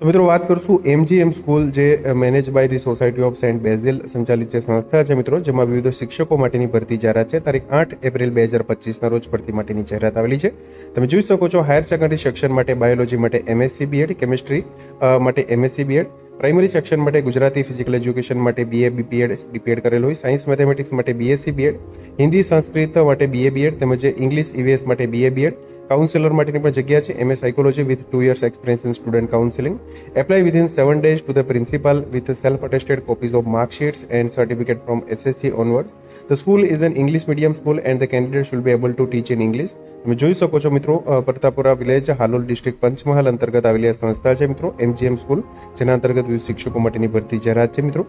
તો મિત્રો વાત કરશું એમજીએમ સ્કૂલ જે manage by the society of Saint Basil સંચાલિત જે સંસ્થા છે મિત્રો, જેમાં વિવિધ શિક્ષકો માટેની ભરતી જાહેરાત છે. તારીખ આઠ એપ્રિલ બે હજાર પચીસના રોજ ભરતી માટેની જાહેરાત આવેલી છે. તમે જોઈ શકો છો હાયર સેકન્ડરી સેક્શન માટે બાયોલોજી માટે એમએસસી બીએડ કેમિસ્ટ્રી માટે એમએસસી બીએડ પ્રાઇમરી સેક્શન માટે ગુજરાતી ફિઝિકલ એજ્યુકેશન માટે બીએ બીપીએડ બીપીએડ કરેલ હોય. સાયન્સ, મેથેમેટિક્સ માટે બીએસસી બીએડ હિન્દી, સંસ્કૃત માટે બીએ બીએડ તેમજ ઇંગ્લિશ ઈવીએસ માટે બીએ બીએડ કાઉન્સિલર માટેની પણ જગ્યા છે. MA psychology with two years experience in student counselling apply within seven days to the principal with self attested copies of marksheets and certificate from SSC onward the school is an English medium school and the candidate should be able to teach in English તમે જોઈ શકો છો મિત્રો Paratapura village Halol district Panchmahal અંતર્ગત આવેલી આ સંસ્થા છે મિત્રો એમજીએમ સ્કૂલ જેના અંતર્ગત વિવિધ શિક્ષકો માટેની ભરતી જાહેરાત છે મિત્રો.